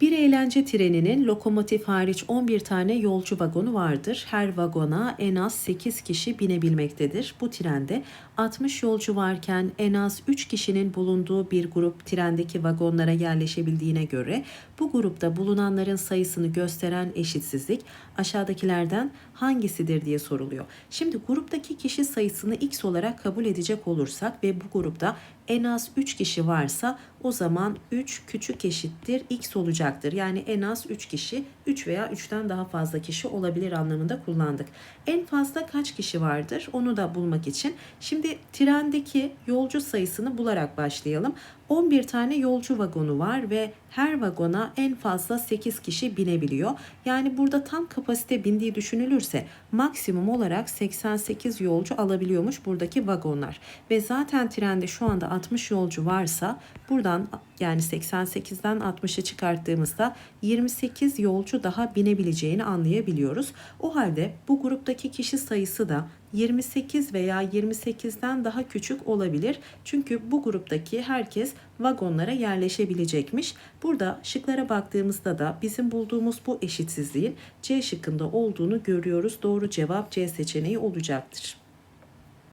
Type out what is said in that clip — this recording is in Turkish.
Bir eğlence treninin lokomotif hariç 11 tane yolcu vagonu vardır. Her vagona en az 8 kişi binebilmektedir. Bu trende 60 yolcu varken en az 3 kişinin bulunduğu bir grup trendeki vagonlara yerleşebildiğine göre bu grupta bulunanların sayısını gösteren eşitsizlik aşağıdakilerden hangisidir diye soruluyor. Şimdi gruptaki kişi sayısını x olarak kabul edecek olursak ve bu grupta en az 3 kişi varsa o zaman 3 küçük eşittir x olacaktır. Yani en az 3 kişi 3 veya 3'ten daha fazla kişi olabilir anlamında kullandık. En fazla kaç kişi vardır onu da bulmak için şimdi trendeki yolcu sayısını bularak başlayalım. 11 tane yolcu vagonu var ve her vagona en fazla 8 kişi binebiliyor. Yani burada tam kapasite bindiği düşünülürse maksimum olarak 88 yolcu alabiliyormuş buradaki vagonlar. Ve zaten trende şu anda 60 yolcu varsa buradan yani 88'den 60'ı çıkarttığımızda 28 yolcu daha binebileceğini anlayabiliyoruz. O halde bu gruptaki kişi sayısı da 28 veya 28'den daha küçük olabilir. Çünkü bu gruptaki herkes vagonlara yerleşebilecekmiş. Burada şıklara baktığımızda da bizim bulduğumuz bu eşitsizliğin C şıkkında olduğunu görüyoruz. Doğru cevap C seçeneği olacaktır.